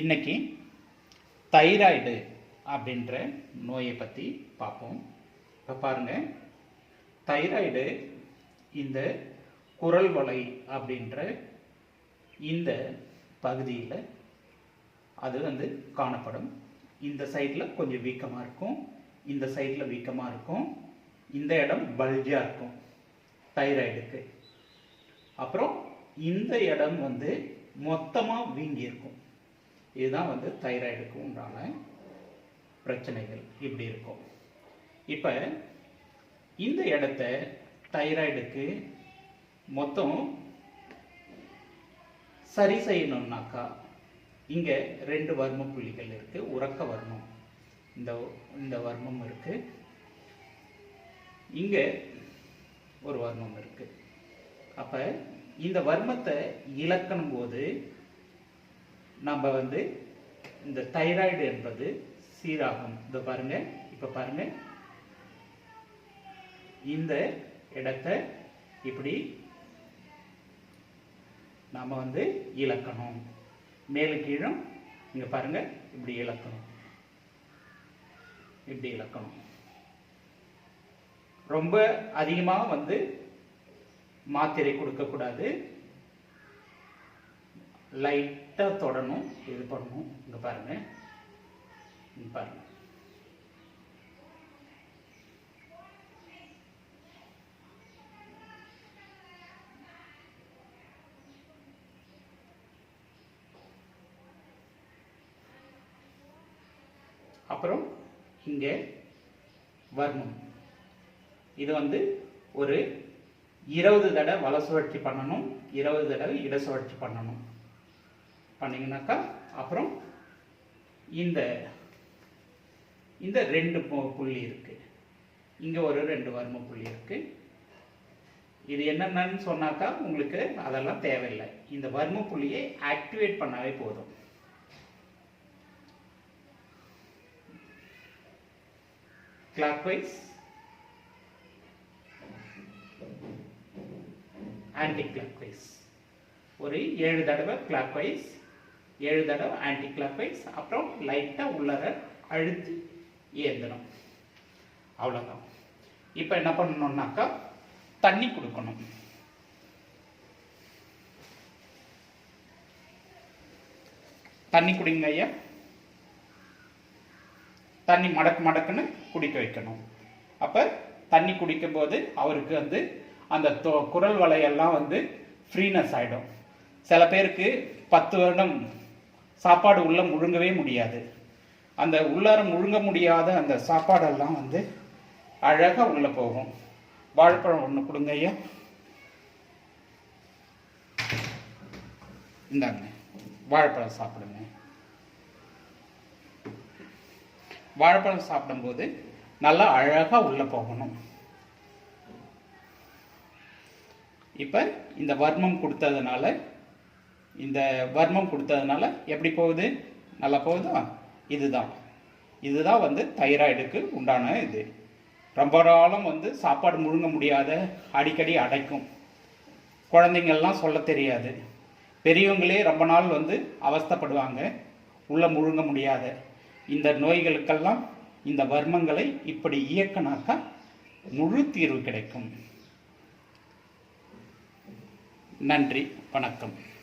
இன்னைக்கு தைராய்டு அப்படின்ற நோயை பற்றி பார்ப்போம். இப்போ பாருங்க. தைராய்டு இந்த குரல் வலை அப்படின்ற இந்த பகுதியில் அது வந்து காணப்படும். இந்த சைடில் கொஞ்சம் வீக்கமாக இருக்கும். இந்த சைடில் வீக்கமாக இருக்கும். இந்த இடம் பல்ஜாக இருக்கும் தைராய்டுக்கு. அப்புறம் இந்த இடம் வந்து மொத்தமாக வீங்கி இருக்கும். இதுதான் வந்து தைராய்டுக்கு உண்டான பிரச்சனைகள் இப்படி இருக்கும். இப்போ இந்த இடத்த தைராய்டுக்கு மொத்தம் சரி செய்யணும்னாக்கா இங்கே ரெண்டு வர்ம புள்ளிகள் இருக்குது உறக்க வர்மம். இந்த இந்த வர்மம் இருக்குது இங்கே ஒரு வர்மம் இருக்குது அப்போ இந்த வர்மத்தை இழக்கணும் போது நம்ம வந்து இந்த தைராய்டு என்பது சீராகும். இந்த பாருங்க இப்ப பாருங்க. இந்த இடத்தை இப்படி நாம வந்து இழக்கணும். மேலு கீழும் இங்க பாருங்க இப்படி இழக்கணும். இப்படி இழக்கணும். ரொம்ப அதிகமாக வந்து மாத்திரை கொடுக்கக்கூடாது. லைட்டாக தொடணும். இது பண்ணணும்? இங்கே பாருங்க. இங்க பாருங்க. அப்புறம் இங்கே வரணும். இது வந்து ஒரு இருபது தடவை வலை சுழற்சி பண்ணணும். இருபது தடவை இட சுழற்சி பண்ணணும். பண்ணீங்கன்னாக்கா அப்புறம் இந்த இந்த ரெண்டு புள்ளி இருக்குது இங்கே ஒரு ரெண்டு வர்ம புள்ளி இருக்குது இது என்னென்னு சொன்னாக்கா உங்களுக்கு அதெல்லாம் தேவையில்லை. இந்த வர்ம புள்ளியை ஆக்டிவேட் பண்ணாவே போதும். கிளாக்வைஸ் ஆன்டி கிளாக்வைஸ் ஒரு ஏழு தடவை கிளாக்வைஸ் ஏழு தடவை ஆன்டி கிளாக்வைஸ் அப்புறம் லைட்டாக உள்ளர அழுத்தி ஏந்தணும். அவ்வளோதான் இப்போ என்ன பண்ணணும்னாக்கா தண்ணி கொடுக்கணும். தண்ணி குடிங்க ஐயா. தண்ணி மடக்கு மடக்குன்னு குடிக்க வைக்கணும். அப்போ தண்ணி குடிக்கும்போது அவருக்கு வந்து அந்த தொ- குரல் வலையெல்லாம் வந்து ஃப்ரீனஸ் ஆகிடும் சில பேருக்கு பத்து வருடம் சாப்பாடு உள்ள முழுங்கவே முடியாது. அந்த உள்ளார முழுங்க முடியாத அந்த சாப்பாடெல்லாம் வந்து அழகாக உள்ள போகும். வாழைப்பழம் ஒன்று கொடுங்க ஐயா. இந்தாங்க. வாழைப்பழம் சாப்பிடுங்க. வாழைப்பழம் சாப்பிடும்போது நல்லா அழகாக உள்ளே போகணும். இப்போ இந்த வர்மம் கொடுத்ததுனால இந்த வர்மம் கொடுத்ததுனால எப்படி போகுது? நல்லா போகுதா? இதுதான். இதுதான் வந்து தைராய்டுக்கு உண்டான இது. ரொம்ப நாளும் வந்து சாப்பாடு முழுங்க முடியாத அடிக்கடி அடைக்கும். குழந்தைங்கள்லாம் சொல்ல தெரியாது. பெரியவங்களே ரொம்ப நாள் வந்து அவஸ்தைப்படுவாங்க. உள்ள முழுங்க முடியாத. இந்த நோய்களுக்கெல்லாம் இந்த வர்மங்களை இப்படி இயக்கினாக்கா முழு தீர்வு கிடைக்கும். நன்றி. வணக்கம்.